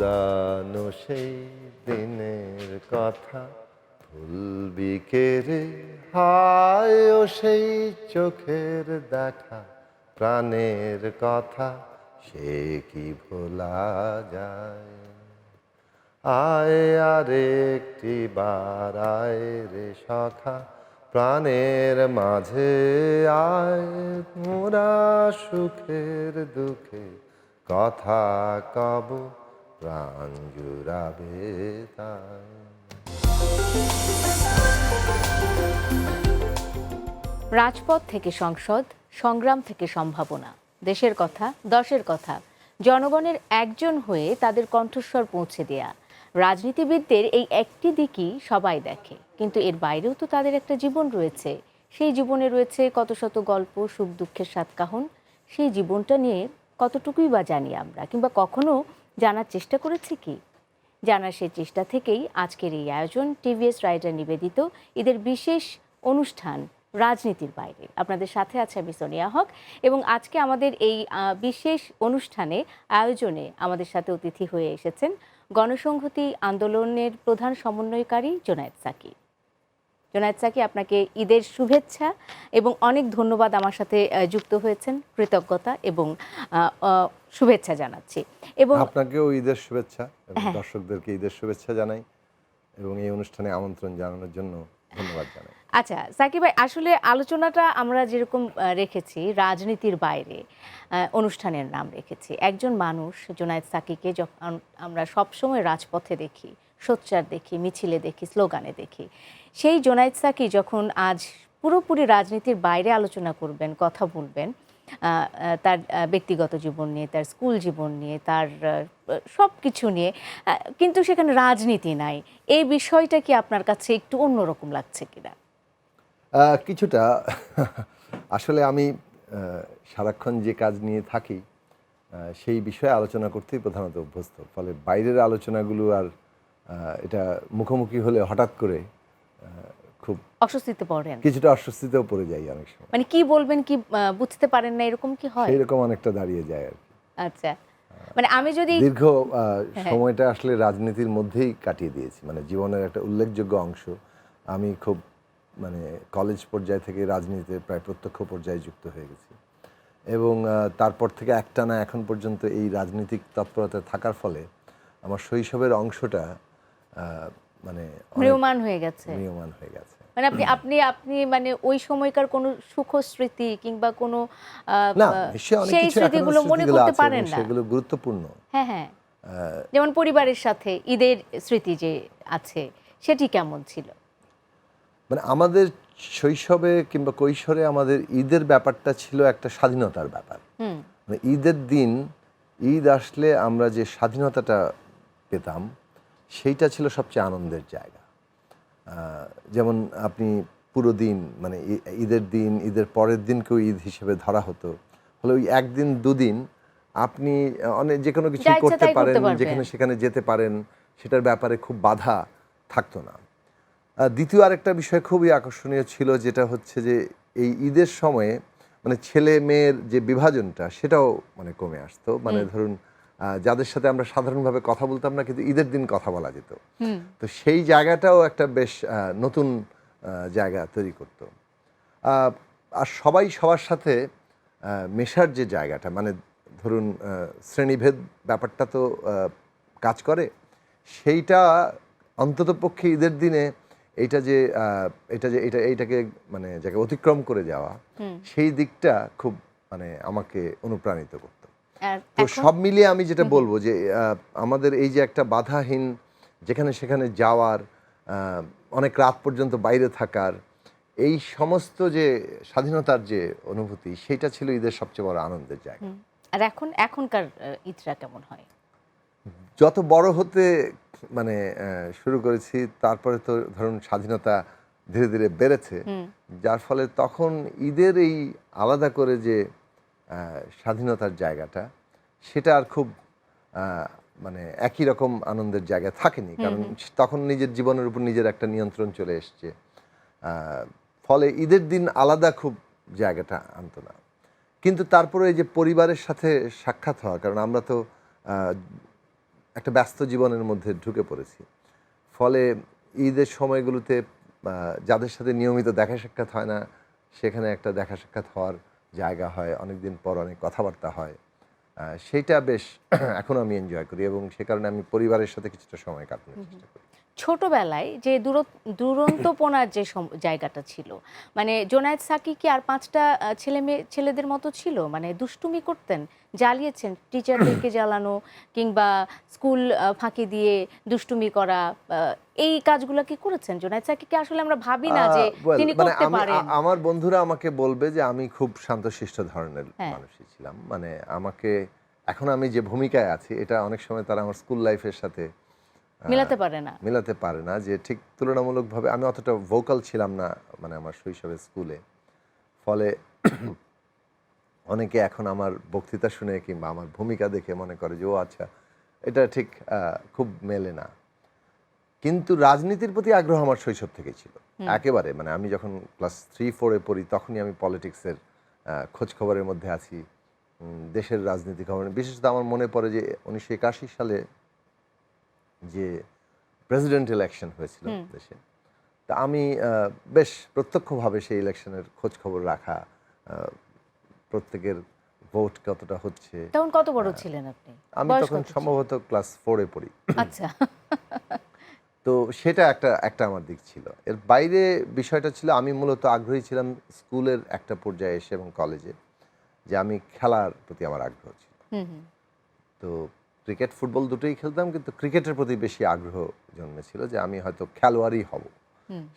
পুরানো সেই দিনের কথা ভুলবি কে রে হায় সেই চোখের দেখা, প্রাণের কথা, সে কি ভোলা যায়? আয় আর একটি বার, আয় রে সখা, প্রাণের মাঝে আয়, মোরা সুখের দুঃখে কথা কব প্রাণ জুড়াবে তাই রাজপথ থেকে সংসদ, সংগ্রাম থেকে সম্ভাবনা। দেশের কথা, দশের কথা। জনগণের একজন হয়ে তাদের কণ্ঠস্বর পৌঁছে দেয়া। রাজনীতিবিদদের এই একটি দিকই সবাই দেখে। কিন্তু এর বাইরেও তো তাদের একটা জীবন রয়েছে। সেই জীবনে রয়েছে কত শত গল্প, সুখ দুঃখের সাতকাহন সেই জীবনটা নিয়ে কতটুকুই বা জানি আমরা, কিংবা কখনো জানার চেষ্টা করেছি কি? জানার সেই চেষ্টা থেকেই আজকের এই আয়োজন টিভিএস রাইডার নিবেদিত ঈদের বিশেষ অনুষ্ঠান রাজনীতির বাইরে। আপনাদের সাথে আছে আমি সোনিয়া হক এবং আজকে আমাদের এই বিশেষ অনুষ্ঠানে, আয়োজনে আমাদের সাথে অতিথি হয়ে এসেছেন গণসংহতি আন্দোলনের প্রধান সমন্বয়কারী জোনায়েদ সাকি জোনায়েদ সাকি আপনাকে ঈদের শুভেচ্ছা এবং অনেক ধন্যবাদ আমার সাথে যুক্ত হয়েছেন। কৃতজ্ঞতা এবং শুভেচ্ছা জানাচ্ছি। এবং আপনাকেও ঈদের শুভেচ্ছা এবং হ্যাঁ। দর্শকদেরকে ঈদের শুভেচ্ছা জানাই এবং এই অনুষ্ঠানে আমন্ত্রণ জানানোর জন্য ধন্যবাদ জানাই। আচ্ছা সাকিব ভাই আসলে আলোচনাটা আমরা যেরকম রেখেছি রাজনীতির বাইরে অনুষ্ঠানের নাম রেখেছি। একজন মানুষ জোনায়েদ সাকিকে যখন আমরা সবসময় রাজপথে দেখি সোচ্চার দেখি মিছিলে দেখি স্লোগানে দেখি সেই জোনায়েদ সাকি যখন আজ পুরোপুরি রাজনীতির বাইরে আলোচনা করবেন, কথা বলবেন তার ব্যক্তিগত জীবন নিয়ে, তার স্কুল জীবন নিয়ে, তার সব কিছু নিয়ে কিন্তু সেখানে রাজনীতি নাই। এই বিষয়টা কি আপনার কাছে একটু অন্যরকম লাগছে কিনা? কিছুটা। আসলে আমি সারাক্ষণ যে কাজ নিয়ে থাকি সেই বিষয়ে আলোচনা করতেই প্রধানত অভ্যস্ত। ফলে বাইরের আলোচনাগুলো আর এটা মুখোমুখি হলে হঠাৎ করে খুব অস্বস্তিতে পড়েন? কিছুটা অস্বস্তিতেও পড়ে যাই অনেক সময়। মানে কি বলবেন কি বুঝতে পারেন না এরকম কি হয়? সেই রকম অনেকটা দাঁড়িয়ে যায় আর কি। আচ্ছা। মানে আমি যদি দীর্ঘ সময়টা আসলে রাজনীতির মধ্যেই কাটিয়ে দিয়েছি। মানে জীবনের একটা উল্লেখযোগ্য অংশ। আমি খুব মানে কলেজ পর্যায় থেকে রাজনীতিতে প্রায় প্রত্যক্ষ পর্যায়ে যুক্ত হয়ে গেছি। এবং তারপর থেকে একটানা এখন পর্যন্ত এই রাজনৈতিক তৎপরতা থাকার ফলে আমার শৈশবের অংশটা মানে ম্রিয়মান হয়ে গেছে। ম্রিয়মান হয়ে গেছে। মানে আপনি আপনি আপনি মানে ওই সময়কার কোনো সুখ স্মৃতি কিংবা কোনো সেই স্মৃতিগুলো মনে করতে পারেন না। সেগুলো গুরুত্বপূর্ণ। হ্যাঁ হ্যাঁ। যেমন পরিবারের সাথে ঈদের স্মৃতি যে আছে সেটি কেমন ছিল? মানে আমাদের শৈশবে কিংবা কৈশোরে আমাদের ঈদের ব্যাপারটা ছিল একটা স্বাধীনতার ব্যাপার। হুম। মানে ঈদের দিন ঈদ আসলে আমরা যে স্বাধীনতাটা পেতাম সেইটা ছিল সবচেয়ে আনন্দের জায়গা। যেমন আপনি পুরো দিন মানে ঈদের দিন ঈদের পরের দিনকেও ঈদ হিসেবে ধরা হতো। হলে ওই একদিন দুদিন আপনি অনেক যে কোনো কিছু করতে পারেন যেখানে সেখানে যেতে পারেন সেটার ব্যাপারে খুব বাধা থাকতো না। দ্বিতীয় আরেকটা বিষয় খুবই আকর্ষণীয় ছিল যেটা হচ্ছে যে এই ঈদের সময়ে মানে ছেলে মেয়ের যে বিভাজনটা সেটাও মানে কমে আসতো। মানে ধরুন যাদের সাথে আমরা সাধারণভাবে কথা বলতাম না কিন্তু ঈদের দিন কথা বলা যেত। তো সেই জায়গাটাও একটা বেশ নতুন জায়গা তৈরি করতো। আর সবাই সবার সাথে মেশার যে জায়গাটা মানে ধরুন শ্রেণীভেদ ব্যাপারটা তো কাজ করে সেইটা অন্ততপক্ষে ঈদের দিনে এইটা যে এটা যে এটা এইটাকে মানে যাকে অতিক্রম করে যাওয়া সেই দিকটা খুব মানে আমাকে অনুপ্রাণিত করতো। তো সব মিলিয়ে আমি যেটা বলব যে আমাদের এই যে একটা বাধাহীন যেখানে সেখানে যাওয়ার অনেক রাত পর্যন্ত বাইরে থাকার এই সমস্ত যে স্বাধীনতার যে অনুভূতি সেটা ছিল ঈদের সবচেয়ে বড় আনন্দের জায়গা। আর এখন এখনকার ঈদটা কেমন হয়? যত বড় হতে মানে শুরু করেছি তারপরে তো ধরুন স্বাধীনতা ধীরে ধীরে বেড়েছে যার ফলে তখন ঈদের এই আলাদা করে যে স্বাধীনতার জায়গাটা সেটা আর খুব মানে একই রকম আনন্দের জায়গা থাকেনি। কারণ তখন নিজের জীবনের উপর নিজের একটা নিয়ন্ত্রণ চলে এসছে। ফলে ঈদের দিন আলাদা খুব জায়গাটা আনতো না। কিন্তু তারপরে এই যে পরিবারের সাথে সাক্ষাৎ হওয়া কারণ আমরা তো একটা ব্যস্ত জীবনের মধ্যে ঢুকে পড়েছি। ফলে ঈদের সময়গুলোতে যাদের সাথে নিয়মিত দেখা সাক্ষাৎ হয় না সেখানে একটা দেখা সাক্ষাৎ হওয়ার জায়গা হয় অনেক দিন পর অনেক কথাবার্তা হয় সেটা সেইটা বেশ এখন আমি এনজয় করি এবং সে কারণে আমি পরিবারের সাথে কিছুটা সময় কাটানোর চেষ্টা করি। ছোটবেলায় যে দূর দুরন্তপনার যে জায়গাটা ছিল মানে জোনায়েদ সাকি কি আর পাঁচটা ছেলে মেয়ে ছেলেদের মতো ছিল? মানে দুষ্টুমি করতেন জ্বালিয়েছেন টিচারদেরকে জ্বালানো কিংবা স্কুল ফাঁকি দিয়ে দুষ্টুমি করা এই কাজগুলো কি করেছেন? জোনায়েদ সাকিকে আসলে আমরা ভাবি না যে তিনি মানে করতে পারেন। আমার বন্ধুরা আমাকে বলবে যে আমি খুব শান্তশিষ্ট ধরনের হ্যাঁ। মানুষই ছিলাম। মানে আমাকে এখন আমি যে ভূমিকায় আছি এটা অনেক সময় তারা আমার স্কুল লাইফের সাথে মিলাতে পারে না। মেলাতে পারে না যে ঠিক তুলনামূলকভাবে আমি অতটা ভোকাল ছিলাম না মানে আমার শৈশবে স্কুলে ফলে অনেকে এখন আমার বক্তৃতা শুনে কিংবা আমার ভূমিকা দেখে মনে করে যে ও আচ্ছা এটা ঠিক খুব মেলে না। কিন্তু রাজনীতির প্রতি আগ্রহ আমার শৈশব থেকে ছিল। একেবারে মানে আমি যখন ক্লাস থ্রি ফোরে পড়ি তখনই আমি পলিটিক্সের খোঁজ খবরের মধ্যে আছি। দেশের রাজনীতি খবর বিশেষত আমার মনে পড়ে যে উনিশশো একাশি সালে যে প্রেসিডেন্ট ইলেকশন হয়েছিল দেশে। তা আমি বেশ প্রত্যক্ষভাবে সেই ইলেকশনের খোঁজ খবর রাখা প্রত্যেকের ভোট কতটা হচ্ছে। তখন কত বড় ছিলেন আপনি? আমি তখন সম্ভবত ক্লাস ফোরে পড়ি। আচ্ছা। তো সেটা একটা একটা আমার দিক ছিল। এর বাইরে বিষয়টা ছিল আমি মূলত আগ্রহী ছিলাম স্কুলের একটা পর্যায়ে এসে এবং কলেজে যে আমি খেলার প্রতি আমার আগ্রহ ছিল। হুম হুম। তো ক্রিকেট ফুটবল দুটোই খেলতাম কিন্তু ক্রিকেটের প্রতি বেশি আগ্রহ জন্মেছিল যে আমি হয়তো খেলোয়াড়ই হব।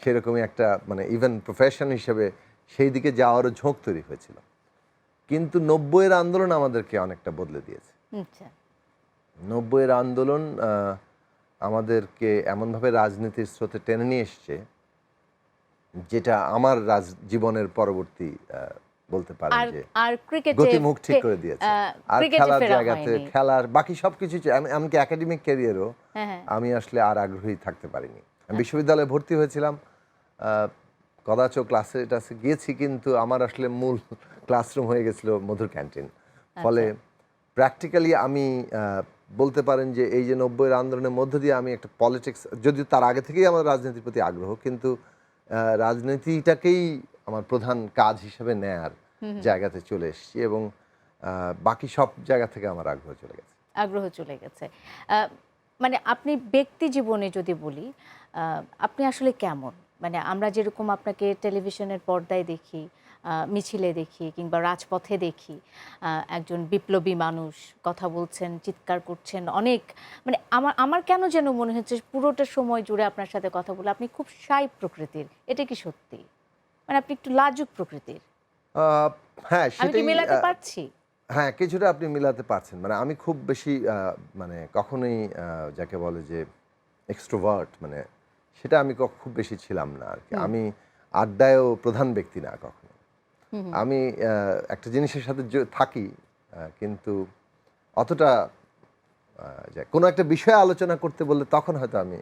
সেরকমই একটা মানে ইভেন প্রফেশন হিসেবে সেই দিকে যাওয়ারও ঝোঁক তৈরি হয়েছিল। কিন্তু নব্বইয়ের আন্দোলন আমাদেরকে অনেকটা বদলে দিয়েছে। আচ্ছা। নব্বইয়ের আন্দোলন আমাদেরকে এমনভাবে রাজনীতির স্রোতে টেনে নিয়ে এসছে যেটা আমার রাজ জীবনের পরবর্তী বলতে পারেন যে আর ক্রিকেটে গতিমুখ ঠিক করে দিয়েছে। আর খেলার জায়গাতে খেলার বাকি সবকিছু এমনকি একাডেমিক ক্যারিয়ারও হ্যাঁ হ্যাঁ। আমি আসলে আর আগ্রহী থাকতে পারিনি। আমি বিশ্ববিদ্যালয়ে ভর্তি হয়েছিলাম কদাচ ক্লাসে টাসে গিয়েছি কিন্তু আমার আসলে মূল ক্লাসরুম হয়ে গেছিল মধুর ক্যান্টিন ফলে প্র্যাকটিক্যালি আমি আহ, বলতে পারেন যে এই যে নব্বইয়ের আন্দোলনের মধ্য দিয়ে আমি একটা পলিটিক্স যদিও তার আগে থেকেই আমার রাজনীতির প্রতি আগ্রহ কিন্তু রাজনীতিটাকেই আমার প্রধান কাজ হিসেবে নেয়ার জায়গাতে চলে এসেছি এবং বাকি সব জায়গা থেকে আমার আগ্রহ চলে গেছে। আগ্রহ চলে গেছে। মানে আপনি ব্যক্তি জীবনে যদি বলি আপনি আসলে কেমন? মানে আমরা যেরকম আপনাকে টেলিভিশনের পর্দায় দেখি মিছিলে দেখি কিংবা রাজপথে দেখি একজন বিপ্লবী মানুষ কথা বলছেন চিৎকার করছেন অনেক মানে আমার আমার কেন যেন মনে হচ্ছে পুরোটা সময় জুড়ে আপনার সাথে কথা বলে আপনি খুব সাই প্রকৃতির এটা কি সত্যি? মানে আপনি একটু লাজুক প্রকৃতির। হ্যাঁ সেটাই মেলাতে পারছি? হ্যাঁ কিছুটা আপনি মিলাতে পারছেন। মানে আমি খুব বেশি মানে কখনোই যাকে বলে যে এক্সট্রোভার্ট মানে সেটা আমি খুব বেশি ছিলাম না আর কি। আমি আড্ডায়ও প্রধান ব্যক্তি না কখনো। আমি একটা জিনিসের সাথে থাকি কিন্তু অতটা আহ, যে কোনো একটা বিষয়ে আলোচনা করতে বললে তখন হয়তো আমি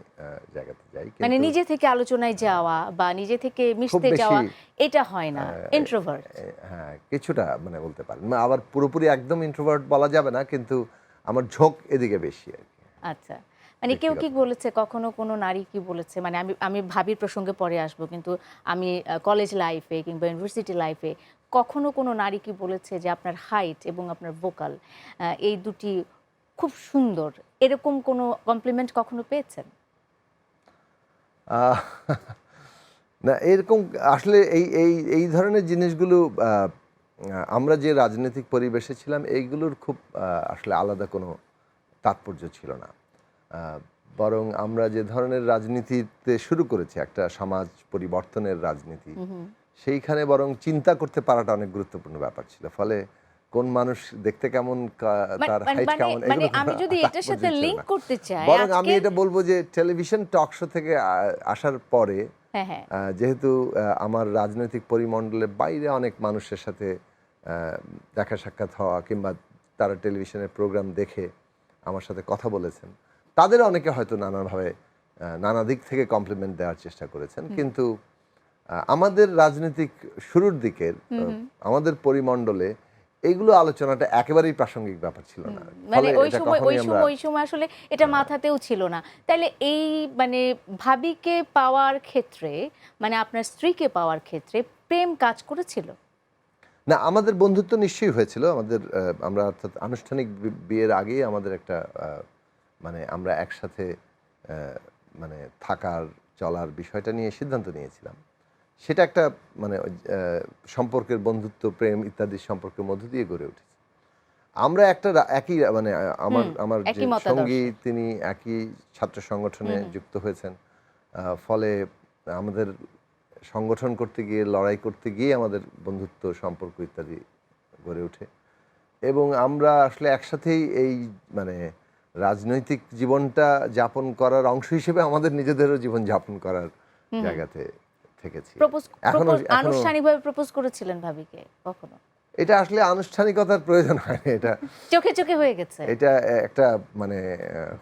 জায়গাতে যাই মানে নিজে থেকে আলোচনায় যাওয়া বা নিজে থেকে মিশতে যাওয়া এটা হয় না। ইন্ট্রোভার্ট হ্যাঁ কিছুটা মানে বলতে পারেন। আবার পুরোপুরি একদম ইন্ট্রোভার্ট বলা যাবে না কিন্তু আমার ঝোঁক এদিকে বেশি আর কি। আচ্ছা। মানে কেউ কি বলেছে কখনো কোনো নারী কি বলেছে? মানে আমি আমি ভাবির প্রসঙ্গে পরে আসব কিন্তু আমি কলেজ লাইফে কিংবা ইউনিভার্সিটি লাইফে কখনো কোনো নারী কি বলেছে যে আপনার হাইট এবং আপনার ভোকাল এই দুটি খুব সুন্দর। এরকম কোনো কমপ্লিমেন্ট কখনো পেয়েছেন? না এরকম আসলে এই এই এই ধরনের জিনিসগুলো আমরা যে রাজনৈতিক পরিবেশে ছিলাম এইগুলোর খুব আসলে আলাদা কোনো তাৎপর্য ছিল না। বরং আমরা যে ধরনের রাজনীতিতে শুরু করেছি একটা সমাজ পরিবর্তনের রাজনীতি সেইখানে বরং চিন্তা করতে পারাটা অনেক গুরুত্বপূর্ণ ব্যাপার ছিল। ফলে কোন মানুষ দেখতে কেমন মানে- তার মানে- হাইট মানে- কেমন মানে আমি যদি এটার সাথে লিংক করতে চাই বরং আমি এটা বলব যে টেলিভিশন টক শো থেকে আসার পরে হ্যাঁ হ্যাঁ। যেহেতু আমার রাজনৈতিক পরিমণ্ডলের বাইরে অনেক মানুষের সাথে দেখা সাক্ষাৎ হওয়া কিংবা তারা টেলিভিশনের প্রোগ্রাম দেখে আমার সাথে কথা বলেছেন তাদের অনেকে হয়তো নানাভাবে নানা দিক থেকে কমপ্লিমেন্ট দেওয়ার চেষ্টা করেছেন। কিন্তু আমাদের রাজনৈতিক শুরুর দিকের আমাদের পরিমণ্ডলে এইগুলো আলোচনাটা একেবারেই প্রাসঙ্গিক ব্যাপার ছিল না। মানে ওই সময় ওই সময় ওই সময় আসলে এটা মাথাতেও ছিল না। তাহলে এই মানে ভাবিকে পাওয়ার ক্ষেত্রে মানে আপনার স্ত্রীকে পাওয়ার ক্ষেত্রে প্রেম কাজ করেছিল? না আমাদের বন্ধুত্ব নিশ্চয়ই হয়েছিল। আমাদের আমরা অর্থাৎ আনুষ্ঠানিক বিয়ের আগেই আমাদের একটা আহ, মানে আমরা একসাথে মানে থাকার চলার বিষয়টা নিয়ে সিদ্ধান্ত নিয়েছিলাম। সেটা একটা মানে সম্পর্কের বন্ধুত্ব প্রেম ইত্যাদি সম্পর্কের মধ্য দিয়ে গড়ে উঠেছে। আমরা একটা একই মানে আমার আমার যে সঙ্গী তিনি একই ছাত্র সংগঠনে যুক্ত হয়েছেন। ফলে আমাদের সংগঠন করতে গিয়ে লড়াই করতে গিয়ে আমাদের বন্ধুত্ব সম্পর্ক ইত্যাদি গড়ে ওঠে। এবং আমরা আসলে একসাথেই এই মানে রাজনৈতিক জীবনটা যাপন করার অংশ হিসেবে আমাদের নিজেদেরও জীবন যাপন করার জায়গাতে থেকেছি। এখনও আনুষ্ঠানিকভাবে প্রপোজ করেছিলেন ভাবিকে কখনো? এটা আসলে আনুষ্ঠানিকতার প্রয়োজন হয়নি এটা চোখে চোখে হয়ে গেছে। এটা একটা মানে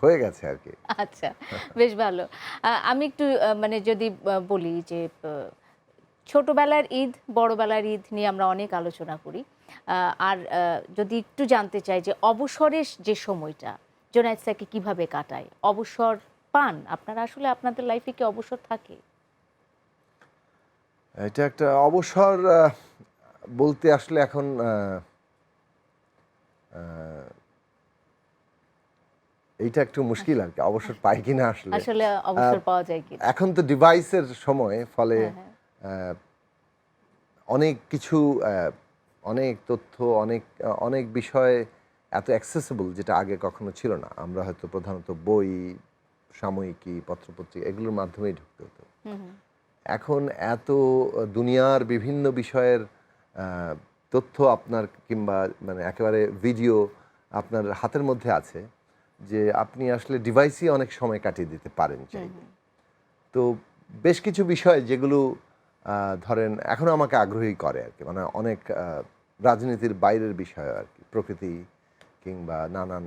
হয়ে গেছে আর কি। আচ্ছা বেশ ভালো। আমি একটু মানে যদি বলি যে ছোটবেলার ঈদ বড়বেলার ঈদ নিয়ে আমরা অনেক আলোচনা করি। আর যদি একটু জানতে চাই যে অবসরের যে সময়টা জোনায়েদ স্যারকে কীভাবে কাটায়? অবসর পান? আপনারা আসলে আপনাদের লাইফে কি অবসর থাকে? এটা একটা অবসর বলতে আসলে এখন এইটা একটু মুশকিল আর কি অবসর পাই কিনা আসলে আসলে অবসর পাওয়া যায় কি এখন তো ডিভাইসের সময় ফলে হ্যাঁ, হ্যাঁ। আহ, অনেক কিছু আহ, অনেক তথ্য অনেক অনেক বিষয় এত অ্যাক্সেসিবল যেটা আগে কখনো ছিল না আমরা হয়তো প্রধানত বই সাময়িকী পত্রপত্রিকা এগুলোর মাধ্যমেই ঢুকতে হতো। এখন এত দুনিয়ার বিভিন্ন বিষয়ের তথ্য আপনার কিংবা মানে একেবারে ভিডিও আপনার হাতের মধ্যে আছে যে আপনি আসলে ডিভাইসই অনেক সময় কাটিয়ে দিতে পারেন চাইলে। তো বেশ কিছু বিষয় যেগুলো ধরেন এখনও আমাকে আগ্রহী করে আর কি। মানে অনেক রাজনীতির বাইরের বিষয় আর কি। প্রকৃতি কিংবা নানান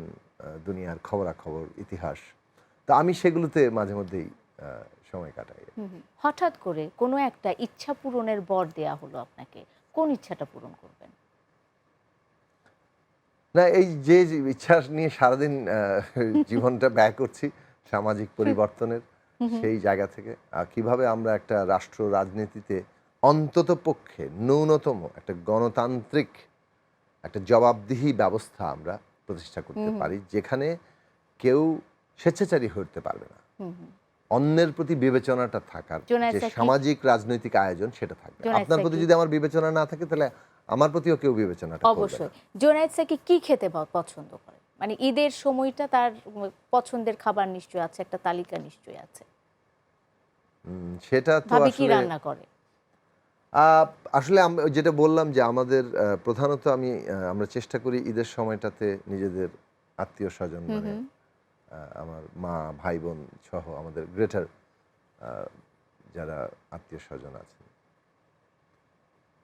দুনিয়ার খবরাখবর ইতিহাস। তো আমি সেগুলোতে মাঝে মধ্যেই সময় কাটাই। হঠাৎ করে কোনো একটা ইচ্ছা পূরণের বর দেয়া হলো আপনাকে কোন ইচ্ছাটা পূরণ করবেন? না এই যে ইচ্ছা নিয়ে সারাদিন জীবনটা ব্যয় করছি সামাজিক পরিবর্তনের সেই জায়গা থেকে। আর কীভাবে আমরা একটা রাষ্ট্র রাজনীতিতে অন্তত পক্ষে ন্যূনতম একটা গণতান্ত্রিক একটা জবাবদিহি ব্যবস্থা আমরা প্রতিষ্ঠা করতে পারি যেখানে কেউ স্বেচ্ছাচারী হতে পারবে না। অন্যের প্রতি বিবেচনাটা থাকার যে সামাজিক রাজনৈতিক আয়োজন সেটা থাকবে। আপনার প্রতি যদি আমার বিবেচনা না থাকে তাহলে আমার প্রতিও কেউ বিবেচনাটা অবশ্যই। জোনায়েদ স্যারকে কি খেতে পছন্দ করে? মানে ঈদের সময়টা তার পছন্দের খাবার নিশ্চয়ই আছে একটা তালিকা নিশ্চয়ই আছে। সেটা তো কি রান্না করে? আহ, আসলে যেটা বললাম যে আমাদের প্রধানত আমি আমরা চেষ্টা করি ঈদের সময়টাতে নিজেদের আত্মীয় স্বজন মানে আমার মা ভাই বোন সহ আমাদের গ্রেটার যারা আত্মীয় স্বজন আছেন।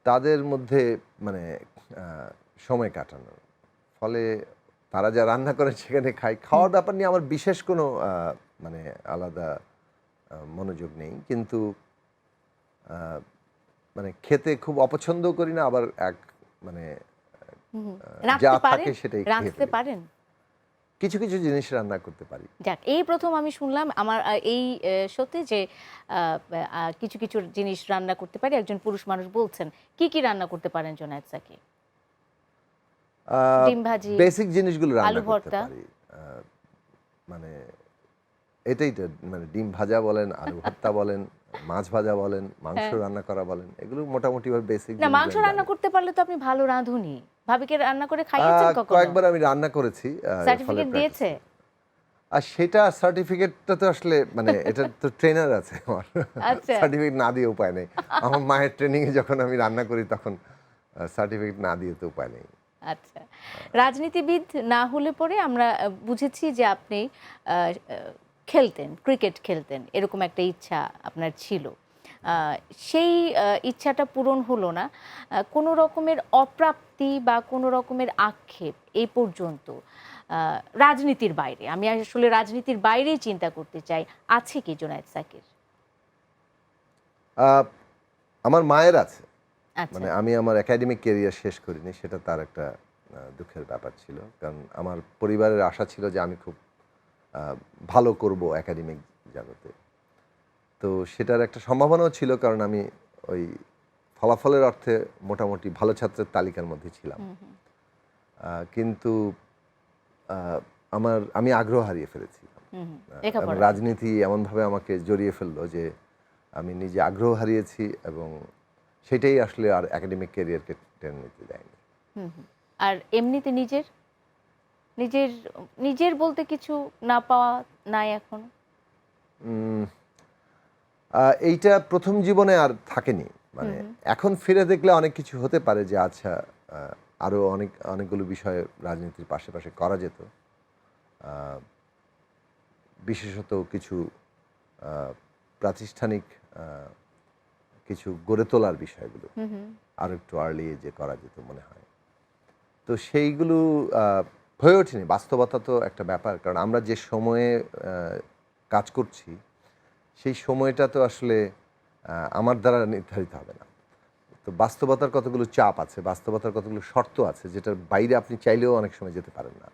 তাদের মধ্যে মানে সময় কাটানো ফলে তারা যা রান্না করেন সেখানে খাই খাওয়ার ব্যাপার নিয়ে আমার বিশেষ কোনো মানে আলাদা মনোযোগ নেই। কিন্তু আহ, মানে খেতে খুব অপছন্দ করি না আবার এক মানে যা থাকে সেটাই ফেলি। পারেন? কিছু কিছু জিনিস রান্না করতে পারি। যাক এই প্রথম আমি শুনলাম আমার এই সত্যি যে কিছু কিছু জিনিস রান্না করতে পারি একজন পুরুষ মানুষ বলছেন কি কি রান্না করতে পারেন জোনায়েদ সাকি? ডিম ভাজি, বেসিক জিনিসগুলো রান্না আলু করতে ভর্তা। পারি। মানে এটাই তো মানে ডিম ভাজা বলেন আলু ভর্তা বলেন মাছ ভাজা বলেন মাংস হ্যাঁ। রান্না করা বলেন এগুলো মোটামুটি বেসিক না মাংস রান্না করতে পারলে তো আপনি ভালো রাঁধুনি। ভাবিকে রান্না করে খাইয়েছেন কখনো? কয়েকবার আমি রান্না করেছি সার্টিফিকেট দিয়েছে? আর সেটা সার্টিফিকেটটা তো আসলে মানে এটা তো ট্রেনার আছে আমার। আচ্ছা। সার্টিফিকেট না দিয়ে উপায় নেই। আমার মায়ের ট্রেনিং এ যখন আমি রান্না করি তখন সার্টিফিকেট না দিয়ে তো উপায় নেই। আচ্ছা। রাজনীতিবিদ না হলে পরে আমরা বুঝেছি যে আপনি খেলতেন ক্রিকেট খেলতেন এরকম একটা ইচ্ছা আপনার ছিল। সেই ইচ্ছাটা পূরণ হলো না। কোনো রকমের অপ্রাপ্তি বা কোনো রকমের আক্ষেপ এই পর্যন্ত রাজনীতির বাইরে। আমি আসলে রাজনীতির বাইরেই চিন্তা করতে চাই। আছে কি জোনায়েদ সাকির? আমার মায়ের আছে। আচ্ছা। মানে আমি আমার একাডেমিক ক্যারিয়ার শেষ করিনি সেটা তার একটা দুঃখের ব্যাপার ছিল। কারণ আমার পরিবারের আশা ছিল যে আমি খুব ভালো করব একাডেমিক জগতে। তো সেটার একটা সম্ভাবনাও ছিল কারণ আমি ওই ফলাফলের অর্থে মোটামুটি ভালো ছাত্রের তালিকার মধ্যে ছিলাম। কিন্তু আমার আমি আগ্রহ হারিয়ে ফেলেছি। রাজনীতি এমনভাবে আমাকে জড়িয়ে ফেলল যে আমি নিজে আগ্রহ হারিয়েছি এবং সেটাই আসলে আর একাডেমিক ক্যারিয়ারকে টেনে নিতে দেয়নি। আর এমনিতে নিজের? নিজের নিজের বলতে কিছু না পাওয়া নাই এখন? এইটা প্রথম জীবনে আর থাকেনি। মানে এখন ফিরে দেখলে অনেক কিছু হতে পারে যে আচ্ছা আরও অনেক অনেকগুলো বিষয় রাজনীতির পাশে পাশে করা যেত। বিশেষত কিছু প্রাতিষ্ঠানিক কিছু গড়ে তোলার বিষয়গুলো। হুম। একটু আর্লি যে করা যেত মনে হয়। তো সেইগুলো হয়ে ওঠেনি। বাস্তবতা তো একটা ব্যাপার। কারণ আমরা যে সময়ে কাজ করছি সেই সময়টা তো আসলে আমার দ্বারা নির্ধারিত হবে না। তো বাস্তবতার কতগুলো চাপ আছে বাস্তবতার কতগুলো শর্ত আছে যেটার বাইরে আপনি চাইলেও অনেক সময় যেতে পারেন না।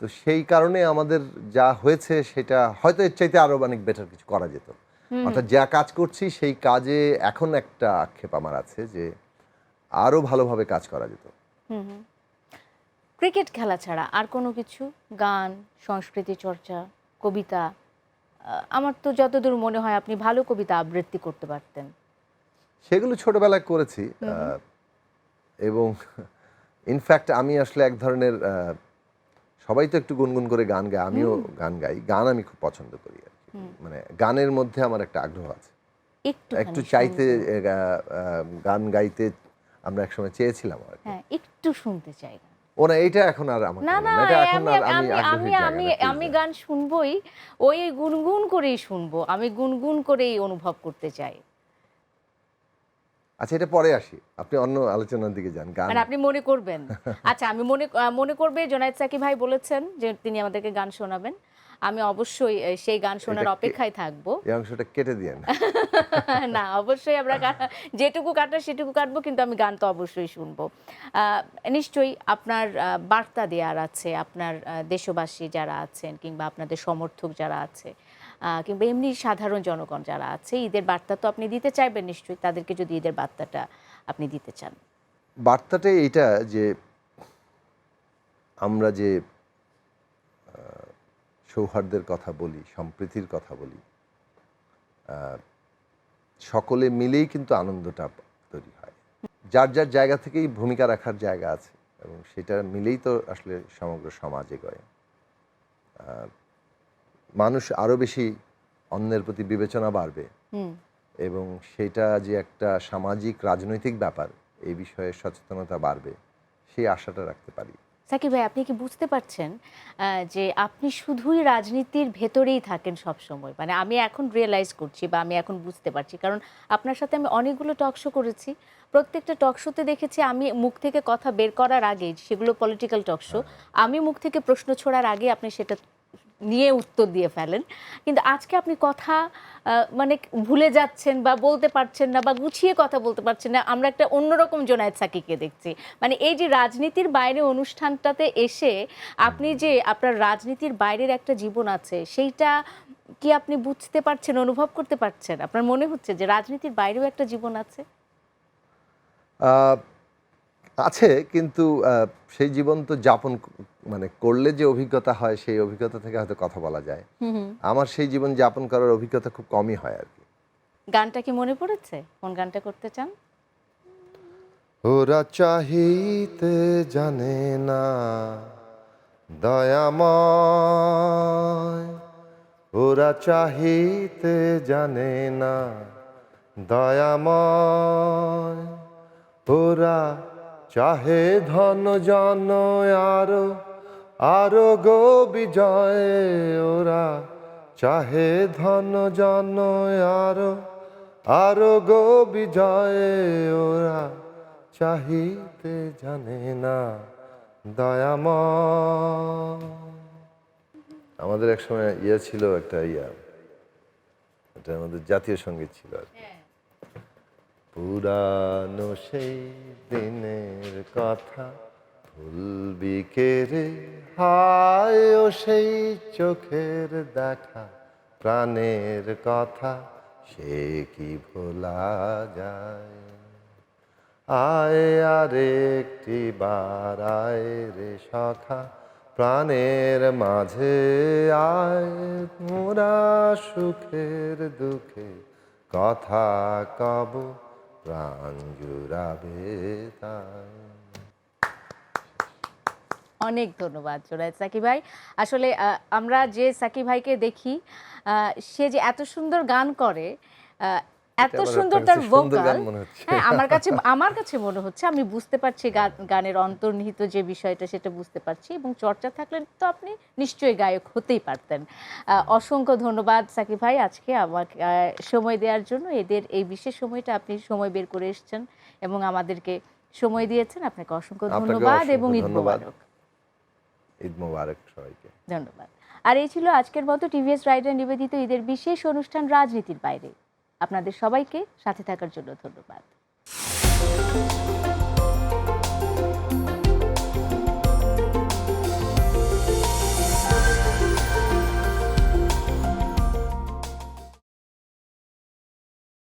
তো সেই কারণে আমাদের যা হয়েছে সেটা হয়তো এর চাইতে আরও অনেক বেটার কিছু করা যেত। অর্থাৎ যা কাজ করছি সেই কাজে এখন একটা আক্ষেপ আমার আছে যে আরও ভালোভাবে কাজ করা যেত। ক্রিকেট খেলা ছাড়া আর কোনো কিছু? গান সংস্কৃতি চর্চা কবিতা আমার তো যতদূর মনে হয় আপনি ভালো কবিতা আবৃত্তি করতে পারতেন। সেগুলো ছোটবেলায় করেছি এবং ইনফ্যাক্ট আমি আসলে এক ধরনের সবাই তো একটু গুনগুন করে গান গায় আমিও গান গাই। গান আমি খুব পছন্দ করি আর কি। মানে গানের মধ্যে আমার একটা আগ্রহ আছে। একটু একটু চাইতে গান গাইতে আমরা একসময় চেয়েছিলাম আর কি। হ্যাঁ একটু শুনতে চাই। গান। ও না এটা এখন আর আমার না না এখন আমি আর আমি আমি আমি গান শুনবই ওই গুনগুন করেই শুনব আমি গুনগুন করেই অনুভব করতে চাই। আচ্ছা এটা পরে আসি আপনি অন্য আলোচনার দিকে যান গান। মানে আপনি মনে করবেন। আচ্ছা আমি মনে মনে করবে জোনায়েদ সাকি ভাই বলেছেন যে তিনি আমাদেরকে গান শোনাবেন। আমি অবশ্যই সেই গান শোনার অপেক্ষায় থাকব। এই অংশটা কেটে দিয়ে না। অবশ্যই আমরা যেটুকু কাটা সেটুকু কাটবো কিন্তু আমি গান তো অবশ্যই শুনব। নিশ্চয়ই আপনার বার্তা দেওয়ার আছে আপনার দেশবাসী যারা আছেন কিংবা আপনাদের সমর্থক যারা আছে কিংবা এমনি সাধারণ জনগণ যারা আছে ঈদের বার্তা তো আপনি দিতে চাইবেন নিশ্চয়ই তাদেরকে যদি ঈদের বার্তাটা আপনি দিতে চান। বার্তাটাই এইটা যে আমরা যে সৌহার্দ্যের কথা বলি সম্প্রীতির কথা বলি সকলে মিলেই কিন্তু আনন্দটা তৈরি হয়। যার যার জায়গা থেকেই ভূমিকা রাখার জায়গা আছে এবং সেটা মিলেই তো আসলে সমগ্র সমাজে আহ, মানুষ আরও বেশি অন্যের প্রতি বিবেচনা বাড়বে। এবং সেটা যে একটা সামাজিক রাজনৈতিক ব্যাপার এই বিষয়ে সচেতনতা বাড়বে সেই আশাটা রাখতে পারি। সাকিব ভাই, আপনি কি বুঝতে পারছেন যে আপনি শুধুই রাজনীতির ভেতরেই থাকেন সব সময় মানে আমি এখন রিয়েলাইজ করছি বা আমি এখন বুঝতে পারছি। কারণ আপনার সাথে আমি অনেকগুলো টক শো করেছি। প্রত্যেকটা টক শোতে দেখেছি আমি মুখ থেকে কথা বের করার আগে সেগুলো পলিটিক্যাল টক শো আমি মুখ থেকে প্রশ্ন ছোড়ার আগে আপনি সেটা নিয়ে উত্তর দিয়ে ফেলেন। কিন্তু আজকে আপনি কথা মানে ভুলে যাচ্ছেন বা বলতে পারছেন না বা গুছিয়ে কথা বলতে পারছেন না, আমরা একটা অন্যরকম জোনায়েদ সাকিকে দেখছি। মানে এই যে রাজনীতির বাইরে অনুষ্ঠানটাতে এসে আপনি যে আপনার রাজনীতির বাইরের একটা জীবন আছে, সেইটা কি আপনি বুঝতে পারছেন, অনুভব করতে পারছেন? আপনার মনে হচ্ছে যে রাজনীতির বাইরেও একটা জীবন আছে? আছে, কিন্তু সেই জীবন তো যাপন মানে করলে যে অভিজ্ঞতা হয় সেই অভিজ্ঞতা থেকে হয়তো কথা বলা যায়। আমার সেই জীবন যাপন করার অভিজ্ঞতা খুব কমই হয় আর কি। গানটা কি মনে পড়েছে? কোন গানটা করতে চান? ওরা চাহিতে জানে না দয়াময়। ওরা চাহিতে জানে না দয়াময়। ওরা চাহে ধন জন আরও আরও গো বিজয় ওরা চাহে ধন জন আরও। আরও গো বিজয় ওরা চাহিতে জানে না দয়াময় আমাদের এক সময় ইয়ে ছিল একটা ইয়া এটা আমাদের জাতীয় সংগীত ছিল আর কি। পুরানো সেই দিনের কথা কে হায় সেই চোখের দেখা, প্রাণের কথা সে কি ভোলা যায়? আয় আর একটি বার আয় রে সখা, প্রাণের মাঝে আয় মোরা সুখের দুঃখে, কথা কব প্রাণ জুড়াবে তাই। অনেক ধন্যবাদ জোনায়েদ সাকি ভাই। আসলে আমরা যে সাকি ভাইকে দেখি সে যে এত সুন্দর গান করে এত সুন্দর তার ভোকাল। হ্যাঁ আমার কাছে আমার কাছে মনে হচ্ছে আমি বুঝতে পারছি গানের অন্তর্নিহিত যে বিষয়টা সেটা বুঝতে পারছি এবং চর্চা থাকলে তো আপনি নিশ্চয়ই গায়ক হতেই পারতেন। অসংখ্য ধন্যবাদ সাকি ভাই আজকে আমাকে আহ, সময় দেওয়ার জন্য। এদের এই বিশেষ সময়টা আপনি সময় বের করে এসেছেন এবং আমাদেরকে সময় দিয়েছেন। আপনাকে অসংখ্য ধন্যবাদ এবং ঈদ মোবারক। ঈদ মোবারক সবাইকে। ধন্যবাদ। আর এই ছিল আজকের মতো টিভিএস রাইডার নিবেদিত ঈদের বিশেষ অনুষ্ঠান রাজনীতির বাইরে। আপনাদের সবাইকে সাথে থাকার জন্য ধন্যবাদ।